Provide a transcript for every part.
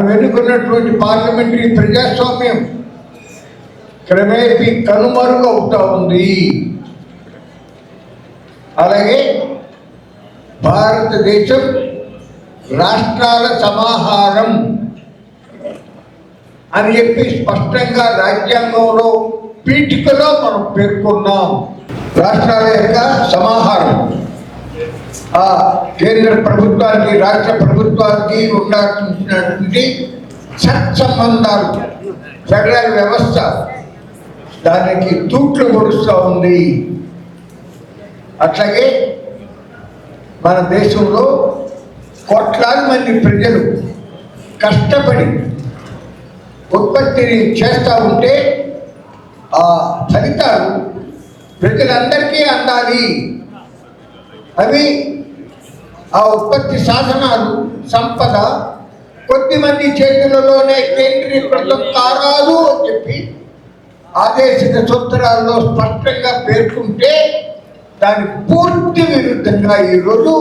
మనం ఎన్నుకున్నటువంటి పార్లమెంటరీ ప్రజాస్వామ్యం క్రమేపీ కనుమరుగవుతా ఉంది. అలాగే భారతదేశం రాష్ట్రాల సమాహారం అని చెప్పి స్పష్టంగా రాజ్యాంగంలో పీఠికలో మనం పేర్కొన్నాం. రాష్ట్రాల యొక్క సమాహారం. ఆ కేంద్ర ప్రభుత్వానికి రాష్ట్ర ప్రభుత్వానికి ఉండాల్సినటువంటి సత్సంబంధాలు ఫెడరల్ వ్యవస్థ దానికి తూట్లు పొడుస్తూ ఉంది. అట్లాగే మన దేశంలో కోట్లాది మంది ప్రజలు కష్టపడి ఉత్పత్తిని చేస్తూ ఉంటే ఆ ఫలితాలు ప్రజలందరికీ అందాలి. అవి ఆ ఉత్పత్తి సాధనాలు సంపద కొద్దిమంది చేతులలోనే కేంద్రీకృతం కారాదు అని చెప్పి ఆదేశిత సూత్రాల్లో స్పష్టంగా పేర్కొంటే దానికి పూర్తి విరుద్ధంగా ఈరోజు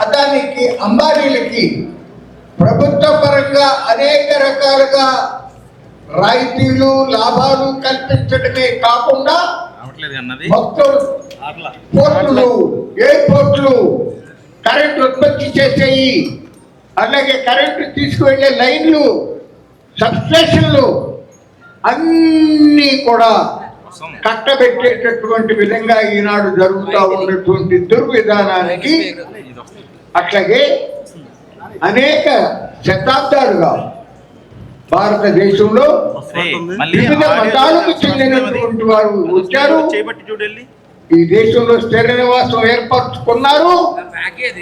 అదానికి అంబానీలకి ప్రభుత్వ పరంగా అనేక రకాలుగా రాయితీలు లాభాలు కల్పించడమే కాకుండా రావట్లేదు అన్నది? మొత్తం పోర్టులు ఎయిర్పోర్ట్లు కరెంట్ ఉత్పత్తి చేసేయి. అలాగే కరెంటు తీసుకువెళ్ళే లైన్లు సబ్స్టేషన్లు అన్నీ కూడా కట్టబెట్టేటటువంటి విధంగా ఈనాడు జరుగుతూ ఉన్నటువంటి దుర్విధానానికి అట్లాగే అనేక శతాబ్దాలుగా భారతదేశంలో వివిధ మతాలకు చెందినటువంటి వారు వచ్చారు. చేపట్టి చూడండి ఈ దేశంలో స్థిర నివాసం ఏర్పరచుకున్నారు.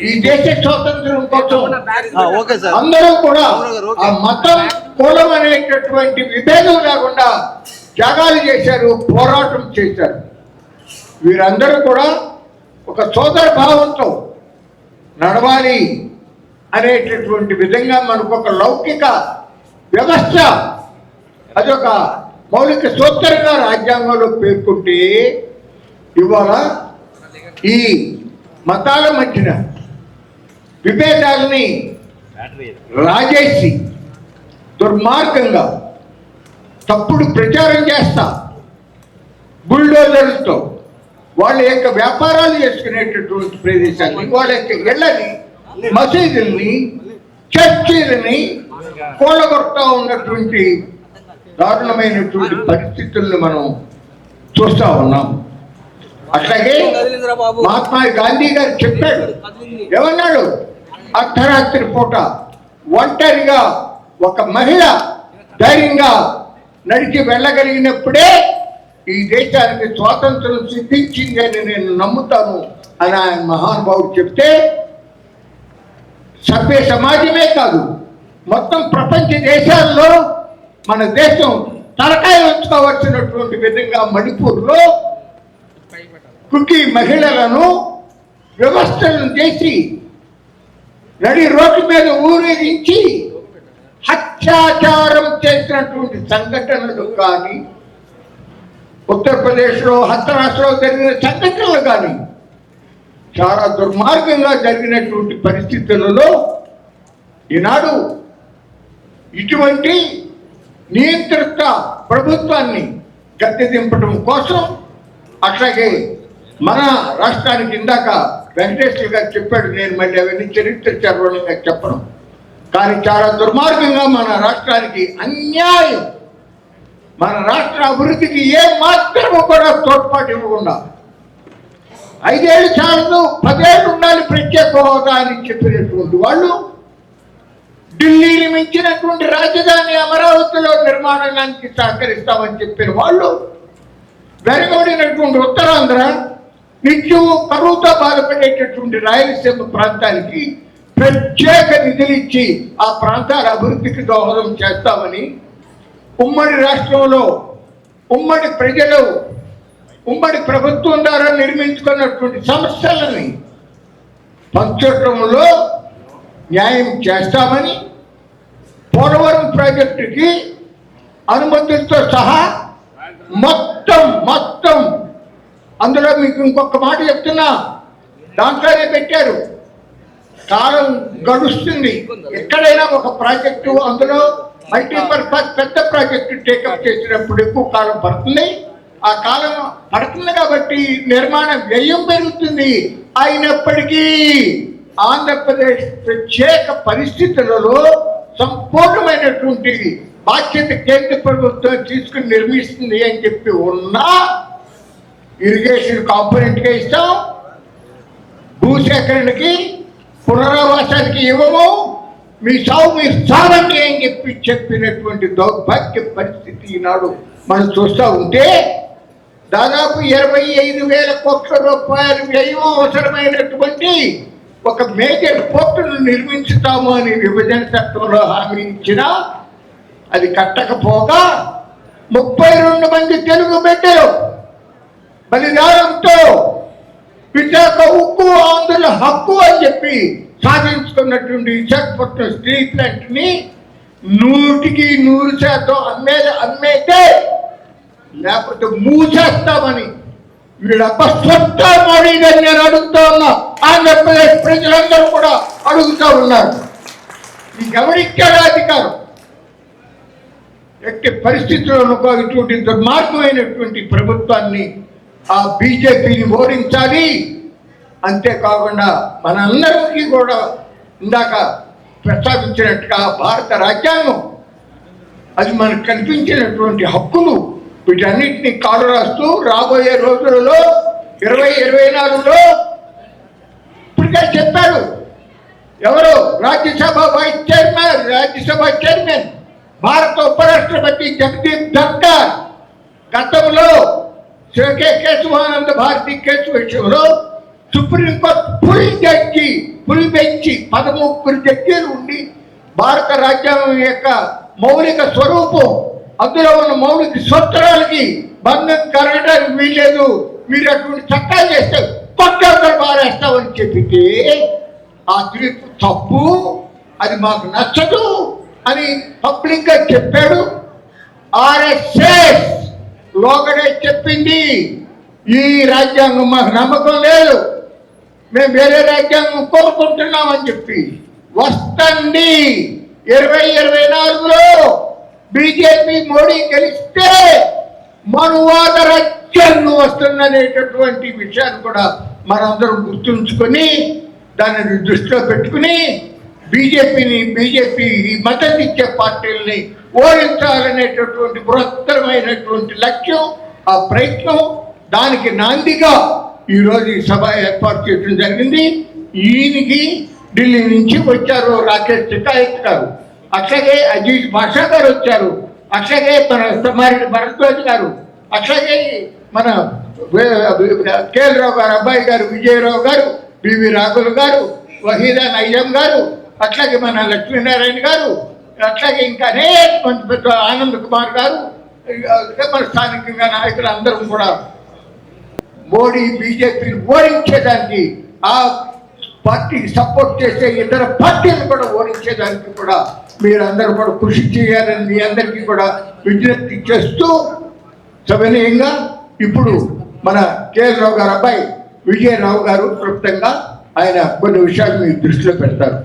ఈ దేశ స్వాతంత్రం కోసం ఓకే సార్. అందరూ కూడా. ఆ మతం కులం అనేటటువంటి విభేదం లేకుండా త్యాగాలు చేశారు పోరాటం చేశారు. వీరందరూ కూడా ఒక సోదర భావంతో నడవాలి అనేటటువంటి విధంగా మనకు ఒక లౌకిక వ్యవస్థ. అదొక మౌలిక సూత్రంగా రాజ్యాంగంలో పేర్కొంటే ఇవాళ ఈ మతాల మధ్యన విభేదాలని రాజేసి దుర్మార్గంగా తప్పుడు ప్రచారం చేస్తా బుల్డోజర్లతో వాళ్ళ యొక్క వ్యాపారాలు చేసుకునేటటువంటి ప్రదేశాన్ని వాళ్ళ యొక్క ఇళ్ళని మసీదుల్ని చర్చీలని కూలగొడతా ఉన్నటువంటి దారుణమైనటువంటి పరిస్థితులను మనం చూస్తా ఉన్నాం. అట్లాగే మహాత్మా గాంధీ గారు చెప్పాడు ఏమన్నాడు అర్ధరాత్రి పూట ఒంటరిగా ఒక మహిళ ధైర్యంగా నడిచి వెళ్ళగలిగినప్పుడే ఈ దేశానికి స్వాతంత్రం సిద్ధించింది అని నేను నమ్ముతాను అని ఆయన మహానుభావుడు చెప్తే సభ్య సమాజమే కాదు మొత్తం ప్రపంచ దేశాల్లో మన దేశం తలకాయ ఉంచుకోవచ్చినటువంటి విధంగా మణిపూర్లో కుకి మహిళలను వ్యవస్థలను చేసి నడి రోడ్డు మీద ఊరేగించి హత్యాచారం చేసినటువంటి సంఘటనలు కానీ ఉత్తరప్రదేశ్లో హస్తరాష్ట్రలో జరిగిన సంఘటనలు కానీ చాలా దుర్మార్గంగా జరిగినటువంటి పరిస్థితులలో ఈనాడు ఇటువంటి నియంత్రిత ప్రభుత్వాన్ని గద్దె దింపడం కోసం అట్లాగే మన రాష్ట్రానికి ఇందాక వెంకటేశ్వర గారు చెప్పాడు నేను మళ్ళీ అవన్నీ చరిత్ర చర్వణంగా చెప్పను. కానీ చాలా దుర్మార్గంగా మన రాష్ట్రానికి అన్యాయం మన రాష్ట్ర అభివృద్ధికి ఏ మాత్రము కూడా తోడ్పాటు ఇవ్వకుండా ఐదేళ్ళు చాలదు పదేళ్ళు ఉండాలి ప్రత్యేక హోదా అని చెప్పినటువంటి వాళ్ళు ఢిల్లీని మించినటువంటి రాజధాని అమరావతిలో నిర్మాణానికి సహకరిస్తామని చెప్పిన వాళ్ళు వెనకబడినటువంటి ఉత్తరాంధ్ర నిత్యం కరువుతో బాధపడేటటువంటి రాయలసీమ ప్రాంతానికి ప్రత్యేక నిధులు ఇచ్చి ఆ ప్రాంతాల అభివృద్ధికి దోహదం చేస్తామని ఉమ్మడి రాష్ట్రంలో ఉమ్మడి ప్రజలు ఉమ్మడి ప్రభుత్వం ద్వారా నిర్మించుకున్నటువంటి సమస్యలని పంచడంలో న్యాయం చేస్తామని పోలవరం ప్రాజెక్టుకి అనుమతులతో సహా మొత్తం మొత్తం. అందులో మీకు ఇంకొక మాట చెప్తున్నా. దాంట్లోనే పెట్టారు. కాలం గడుస్తుంది. ఎక్కడైనా ఒక ప్రాజెక్టు అందులో మల్టీపర్పస్ పెద్ద ప్రాజెక్టు టేకప్ చేసినప్పుడు ఎక్కువ కాలం పడుతుంది. ఆ కాలం పడుతుంది కాబట్టి నిర్మాణ వ్యయం పెరుగుతుంది. అయినప్పటికీ ఆంధ్రప్రదేశ్ ప్రత్యేక పరిస్థితులలో సంపూర్ణమైనటువంటి బాధ్యత కేంద్ర ప్రభుత్వం తీసుకుని నిర్మిస్తుంది అని చెప్పి ఉన్నా ఇరిగేషన్ కాంపోనెంట్గా ఇస్తాం. భూసేకరణకి పునరావాసానికి ఇవ్వము. మీ సాగు మీ సాగండి అని చెప్పి చెప్పినటువంటి దౌర్భాగ్య పరిస్థితి ఈనాడు మనం చూస్తూ ఉంటే దాదాపు ఇరవై ఐదు వేల కోట్ల రూపాయలు వ్యయం అవసరమైనటువంటి ఒక మేజర్ పోర్టును నిర్మించుతాము అని విభజన చట్టంలో హామీ ఇచ్చినా అది కట్టకపోగా ముప్పై రెండు మంది తెలుగు బిడ్డలు బలిదానంతో విశాఖ ఉక్కు ఆంధ్రుల హక్కు అని చెప్పి సాధించుకున్నటువంటి విశాఖపట్నం స్టీల్ ప్లాంట్ని నూటికి నూరు శాతం అమ్మే అమ్మేతే లేకపోతే మూసేస్తామని వీళ్ళప్ప స్వచ్ఛ మోడీ నేను అడుగుతా ఉన్నా. ఆంధ్రప్రదేశ్ ప్రజలందరూ కూడా అడుగుతా ఉన్నారు. మీకు ఎవరిచ్చాడు అధికారం ఎట్టి పరిస్థితుల్లోనూ ఇటువంటి దుర్మార్గమైనటువంటి ప్రభుత్వాన్ని ఆ బీజేపీని ఓడించాలి. అంతేకాకుండా మనందరికీ కూడా ఇందాక ప్రస్తావించినట్టుగా భారత రాజ్యాంగం అది మనకు కల్పించినటువంటి హక్కులు వీటన్నిటిని కాలు రాస్తూ రాబోయే రోజులలో ఇరవై ఇరవై నాలుగులో ఇప్పటికే చెప్పారు. ఎవరు? Rajya Sabha vice chairman Rajya Sabha chairman భారత ఉపరాష్ట్రపతి జగదీప్ ధన్కర్. గతంలో కే. కేశవానంద భారతి కేసు విషయంలో supreme court full judge full bench పదముగ్గురు జడ్జీలు ఉండి భారత రాజ్యాంగం యొక్క మౌలిక స్వరూపం అందులో ఉన్న మౌలిక సూత్రాలకి బంధం కరగడానికి వీల్లేదు. మీరు అటువంటి చట్టాలు చేస్తే పక్కన పారేస్తామని చెప్పితే ఆ తీర్పు తప్పు అది మాకు నచ్చదు అని పబ్లిక్గా చెప్పాడు. ఆర్ఎస్ఎస్ లోగడే చెప్పింది ఈ రాజ్యాంగం మాకు నమ్మకం లేదు. మేము వేరే రాజ్యాంగం కోరుకుంటున్నామని చెప్పి. వస్తండి. ఇరవై ఇరవై నాలుగులో బీజేపీ మోడీ గెలిస్తే మనువాద రాజ్యాంగం వస్తుందనేటటువంటి విషయాన్ని కూడా మనందరం గుర్తుంచుకొని దానిని దృష్టిలో పెట్టుకుని బీజేపీని బీజేపీ మద్దతు ఇచ్చే పార్టీలని ఓడించాలనేటటువంటి బృహత్తరమైనటువంటి లక్ష్యం ఆ ప్రయత్నం దానికి నాందిగా ఈరోజు ఈ సభ ఏర్పాటు చేయడం జరిగింది. ఈయనకి ఢిల్లీ నుంచి వచ్చారు రాకేష్ టికాయత్ గారు. అట్లాగే అజీజ్ భాషా గారు వచ్చారు. అట్లాగే మన సమారెడ్డి భరద్వాజ్ గారు. అట్లాగే మన కేఎల్ రావు గారు అబ్బాయి గారు విజయరావు గారు బివి రాఘుల్ గారు వహీదా నయ్యం గారు అట్లాగే మన లక్ష్మీనారాయణ గారు అట్లాగే ఇంకా అనేక మంది పెద్ద ఆనంద్ కుమార్ గారు మన స్థానికంగా నాయకులు అందరం కూడా మోడీ బీజేపీని ఓడించేదానికి ఆ పార్టీకి సపోర్ట్ చేసే ఇతర పార్టీలు కూడా ఓడించేదానికి కూడా మీరందరూ కూడా కృషి చేయాలని మీ అందరికీ కూడా విజ్ఞప్తి చేస్తూ సవినయంగా ఇప్పుడు మన కేఎల్ రావు గారు అబ్బాయి విజయరావు గారు క్లుప్తంగా ఆయన కొన్ని విషయాలు మీ దృష్టిలో పెడతారు.